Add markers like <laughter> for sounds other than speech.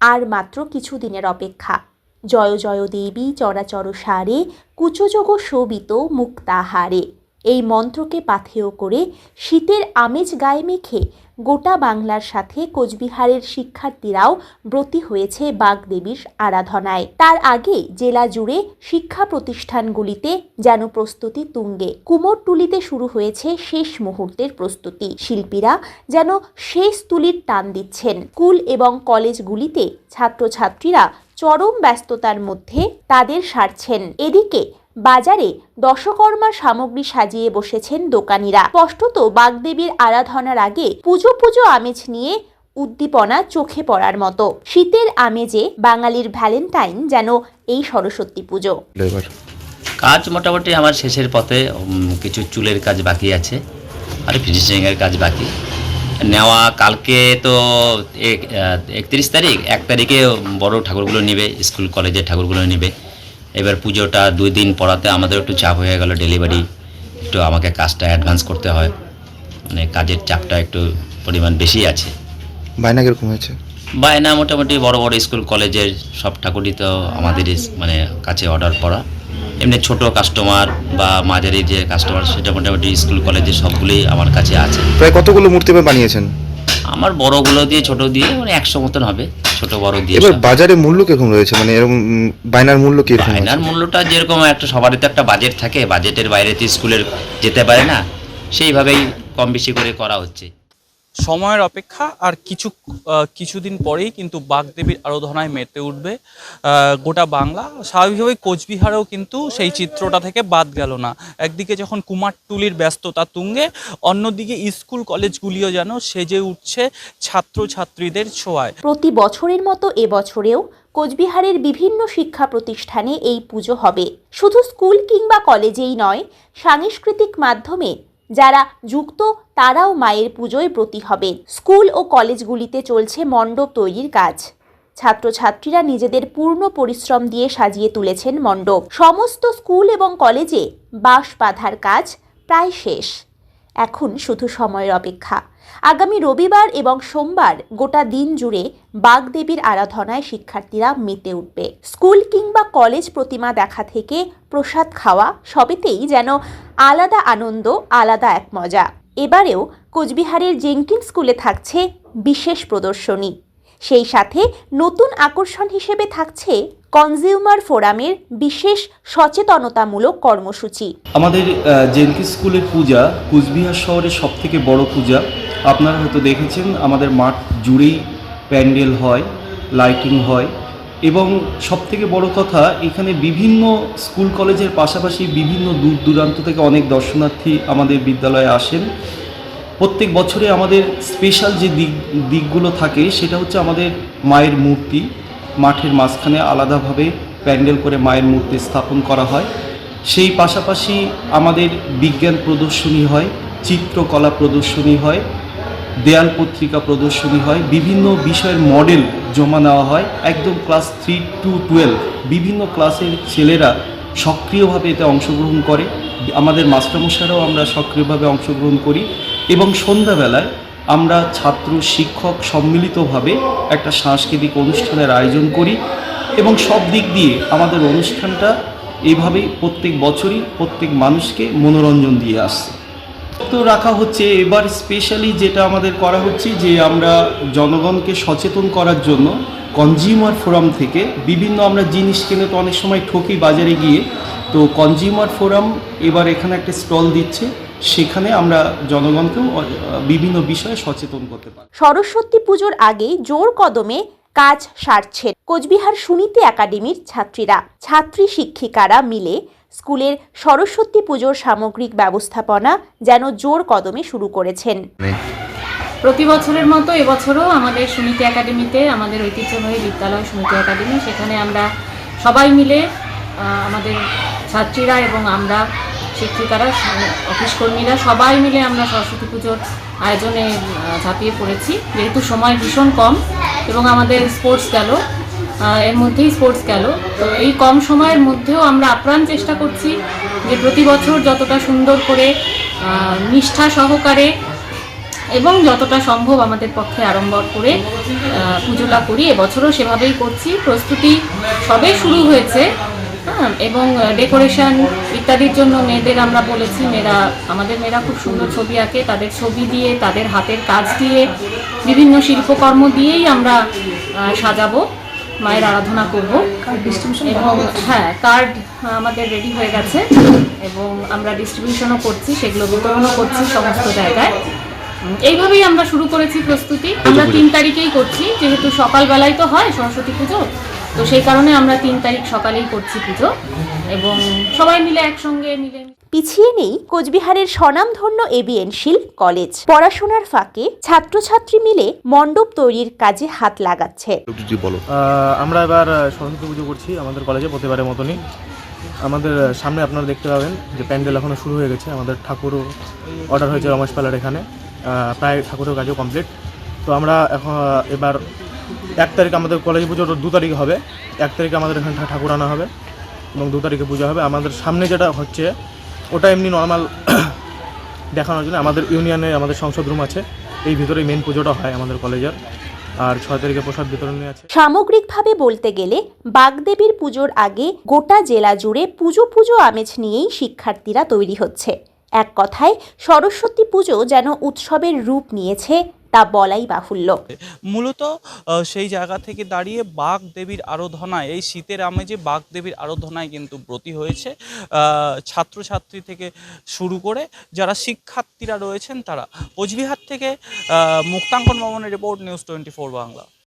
আর মাত্র কিছুদিনের অপেক্ষা। জয় জয় দেবী, চরাচর সারে কুচযোগ শোভিত, মুক্তাহারে। এই মন্ত্রকে পাথেয় করে শীতের আমেজ গায়ে মেখে গোটা বাংলার সাথে কোচবিহারের শিক্ষার্থীরাও ব্রতী হয়েছে বাগদেবীর আরাধনায়। তার আগে জেলা জুড়ে শিক্ষা প্রতিষ্ঠানগুলিতে যেন প্রস্তুতি তুঙ্গে। কুমোরটুলিতে শুরু হয়েছে শেষ মুহূর্তের প্রস্তুতি। শিল্পীরা যেন শেষ তুলির টান দিচ্ছেন। স্কুল এবং কলেজগুলিতে ছাত্রছাত্রীরা চরম ব্যস্ততার মধ্যে তাদের সারছেন। এদিকে বাজারে দশকর্মা সামগ্রী সাজিয়ে বসেছেন দোকানিরা। স্পষ্টত বাগদেবীর আরাধনার আগে পুজো পুজো আমেজ নিয়ে উদ্দীপনা চোখে পড়ার মতো। শীতের আমেজে বাঙালির ভ্যালেন্টাইন যেন এই সরস্বতী পুজো। কাজ মোটামুটি আমার শেষের পথে কিছু চুলের কাজ বাকি আছে আর ফিনিশিংয়ের কাজ বাকি। নেওয়া কালকে তো একত্রিশ তারিখ এক তারিখে বড় ঠাকুরগুলো নেবে স্কুল কলেজের ঠাকুরগুলো নেবে। এবার পুজোটা দুই দিন পড়াতে আমাদের একটু চাপ হয়ে গেল ডেলিভারি। একটু আমাকে কাজটা অ্যাডভান্স করতে হয়। মানে কাজের চাপটা একটু পরিমাণ বেশি আছে। বায়না কীরকম হয়েছে? বায়না মোটামুটি বড় বড় স্কুল কলেজের সব ঠাকুরই তো আমাদের মানে কাছে অর্ডার করা। এমনি ছোট কাস্টমার বা মাঝারি যে কাস্টমার সেটা মোটামুটি স্কুল কলেজের সবগুলোই আমার কাছে আছে। প্রায় কতগুলো মূর্তি বানিয়েছেন? আমার বড়গুলো দিয়ে ছোট দিয়ে মানে একশো মতন হবে। ছোট বড় দিয়ে এবার বাজারে মূল্য কীরকম রয়েছে? মানে এরকম বাইনার বায়নার মূল্য কীরকম বাইনার বায়নার মূল্যটা যেরকম একটা সবারই তো একটা বাজেট থাকে। বাজেটের বাইরে তো স্কুলের যেতে পারে না। সেইভাবেই কম বেশি করে করা হচ্ছে। সময়ের অপেক্ষা আর কিছু কিছুদিন পরেই কিন্তু বাগদেবীর আরাধনায় মেতে উঠবে গোটা বাংলা। স্বাভাবিকভাবেই কোচবিহারেও কিন্তু সেই চিত্রটা থেকে বাদ গেল না। একদিকে যখন কুমারটুলির ব্যস্ততা তুঙ্গে, অন্যদিকে স্কুল কলেজগুলিও যেন সেজে উঠছে ছাত্রছাত্রীদের ছোঁয়ায়। প্রতি বছরের মতো এবছরেও কোচবিহারের বিভিন্ন শিক্ষা প্রতিষ্ঠানে এই পুজো হবে। শুধু স্কুল কিংবা কলেজেই নয়, সাংস্কৃতিক মাধ্যমে যারা যুক্ত তারাও মায়ের পুজোয় ব্রতী হবেন। স্কুল ও কলেজগুলিতে চলছে মণ্ডপ তৈরির কাজ। ছাত্রছাত্রীরা নিজেদের পূর্ণ পরিশ্রম দিয়ে সাজিয়ে তুলেছেন মণ্ডপ। সমস্ত স্কুল এবং কলেজে বাঁশ বাঁধার কাজ প্রায় শেষ। এখন শুধু সময়ের অপেক্ষা। আগামী রবিবার এবং সোমবার গোটা দিন জুড়ে বাগদেবীর আরাধনায় শিক্ষার্থীরা মেতে উঠবে। স্কুল কিংবা কলেজ প্রতিমা দেখা থেকে প্রসাদ খাওয়া সবেতেই যেন আলাদা আনন্দ, আলাদা এক মজা। এবারেও কোচবিহারের জেঙ্কিন স্কুলে থাকছে বিশেষ প্রদর্শনী। সেই সাথে নতুন আকর্ষণ হিসেবে থাকছে কনজিউমার ফোরামের বিশেষ সচেতনতামূলক কর্মসূচি। আমাদের জেনকি স্কুলের পূজা কুচবিহার শহরের সব থেকে বড় পূজা। আপনারা হয়তো দেখেছেন, আমাদের মাঠ জুড়েই প্যান্ডেল হয়, লাইটিং হয় এবং সব থেকে বড় কথা, এখানে বিভিন্ন স্কুল কলেজের পাশাপাশি বিভিন্ন দূর দূরান্ত থেকে অনেক দর্শনার্থী আমাদের বিদ্যালয়ে আসেন। প্রত্যেক বছরে আমাদের স্পেশাল যে দিক, দিকগুলো থাকে, সেটা হচ্ছে আমাদের মায়ের মূর্তি। মাঠের মাঝখানে আলাদাভাবে প্যান্ডেল করে মায়ের মূর্তি স্থাপন করা হয়। সেই পাশাপাশি আমাদের বিজ্ঞান প্রদর্শনী হয়, চিত্রকলা প্রদর্শনী হয়, দেয়াল পত্রিকা প্রদর্শনী হয়, বিভিন্ন বিষয়ের মডেল জমা নেওয়া হয়। একদম ক্লাস থ্রি টু টুয়েলভ বিভিন্ন ক্লাসের ছেলেরা সক্রিয়ভাবে এতে অংশগ্রহণ করে। আমাদের মাস্টারমশাইরাও আমরা সক্রিয়ভাবে অংশগ্রহণ করি। এবং সন্ধ্যাবেলায় আমরা ছাত্র, শিক্ষক সম্মিলিতভাবে একটা সাংস্কৃতিক অনুষ্ঠানের আয়োজন করি এবং সব দিক দিয়ে আমাদের অনুষ্ঠানটা এইভাবেই প্রত্যেক বছরই প্রত্যেক মানুষকে মনোরঞ্জন দিয়ে আসছে। তো রাখা হচ্ছে এবার স্পেশালি যেটা আমাদের করা হচ্ছে যে আমরা জনগণকে সচেতন করার জন্য কনজিউমার ফোরাম থেকে বিভিন্ন আমরা জিনিস কিনে তো অনেক সময় ঠকি বাজারে গিয়ে, তো কনজিউমার ফোরাম এবার এখানে একটা স্টল দিচ্ছে। সেখানে আমরা জনগণকেও বিভিন্ন বিষয়ে সচেতন করতে পারি। সরস্বতী পুজোর আগে জোর কদমে কাজ সারছেন কোচবিহার সুনীতি একাডেমির ছাত্রীরা। ছাত্রী শিক্ষিকারা মিলে স্কুলের সরস্বতী পুজোর সামগ্রিক ব্যবস্থাপনা যেন জোর কদমে শুরু করেছেন। প্রতি বছরের মতো এবছরও আমাদের সুনীতি একাডেমিতে আমাদের ঐতিহ্যবাহী বিদ্যালয় সুনীতি একাডেমি সেখানে আমরা সবাই মিলে আহ, আমাদের ছাত্রীরা এবং আমরা শিক্ষিকারা স- অফিস কর্মীরা সবাই মিলে আমরা সরস্বতী পুজোর আয়োজনে ঝাঁপিয়ে পড়েছি। যেহেতু সময় ভীষণ কম এবং আমাদের স্পোর্টস গেল এর মধ্যেই স্পোর্টস গেল। তো এই কম সময়ের মধ্যেও আমরা আপ্রাণ চেষ্টা করছি যে প্রতি বছর যতটা সুন্দর করে নিষ্ঠা সহকারে এবং যতটা সম্ভব আমাদের পক্ষে আড়ম্বর করে পুজোটা করি। এবছরও সেভাবেই করছি। প্রস্তুতি সবে শুরু হয়েছে। হ্যাঁ এবং ডেকোরেশন ইত্যাদির জন্য মেয়েদের আমরা বলেছি মেয়েরা আমাদের মেয়েরা খুব সুন্দর ছবি আঁকে। তাদের ছবি দিয়ে তাদের হাতের কাজ দিয়ে বিভিন্ন শিল্পকর্ম দিয়েই আমরা সাজাবো মায়ের আরাধনা করব। এবং হ্যাঁ কার্ড আমাদের রেডি হয়ে গেছে। এবং আমরা ডিস্ট্রিবিউশনও করছি সেগুলো বিতরণও করছি সমস্ত জায়গায়। এইভাবেই আমরা শুরু করেছি প্রস্তুতি। আমরা তিন তারিখেই করছি যেহেতু সকালবেলায় তো হয় সরস্বতী পুজো তো সেই কারণে আমরা তিন তারিখ সকালেই করছি পুজো এবং সবাই মিলে একসঙ্গে মিলে পিছিয়ে নেই কোচবিহারের স্বনামধন্য এবিএনশিল কলেজ। পড়াশোনার ফাঁকে ছাত্রছাত্রী মিলে মণ্ডপ তৈরির কাজে হাত লাগাচ্ছে। আমরা এবার সরস্বতী পুজো করছি আমাদের কলেজে প্রতিবারের মতনই। আমাদের সামনে আপনারা দেখতে পাবেন যে প্যান্ডেল এখনও শুরু হয়ে গেছে। আমাদের ঠাকুরও অর্ডার হয়েছে রমেশ পালার এখানে। প্রায় ঠাকুরের কাজও কমপ্লিট তো আমরা এখন এবার এক তারিখ আমাদের কলেজ পুজো দু তারিখ হবে। এক তারিখে আমাদের এখানে ঠাকুর আনা হবে এবং দু তারিখে পুজো হবে। আমাদের সামনে যেটা হচ্ছে, ওটা এমনি নর্মাল <coughs> দেখানোর জন্য আমাদের ইউনিয়নে আমাদের সংসদ রুম আছে। এই ভিতরে মেন পুজোটা হয় আমাদের কলেজের। আর ছয় তারিখে প্রসাদ বিতরণী আছে। সামগ্রিকভাবে বলতে গেলে, বাগদেবীর পুজোর আগে গোটা জেলা জুড়ে পুজো পুজো আমেজ নিয়েই শিক্ষার্থীরা তৈরি হচ্ছে। এক কথায়, সরস্বতী পুজো যেন উৎসবের রূপ নিয়েছে তা বলাই বাহুল্য। মূলত সেই জায়গা থেকে দাঁড়িয়ে বাঘ দেবীর আরাধনায়, এই শীতের আমেজে বাঘ দেবীর আরাধনায় কিন্তু ব্রতী হয়েছে ছাত্রছাত্রী থেকে শুরু করে যারা শিক্ষার্থীরা রয়েছেন তারা। কোচবিহার থেকে মুক্তাঙ্কন ভবনের রিপোর্ট, নিউজ টোয়েন্টি বাংলা।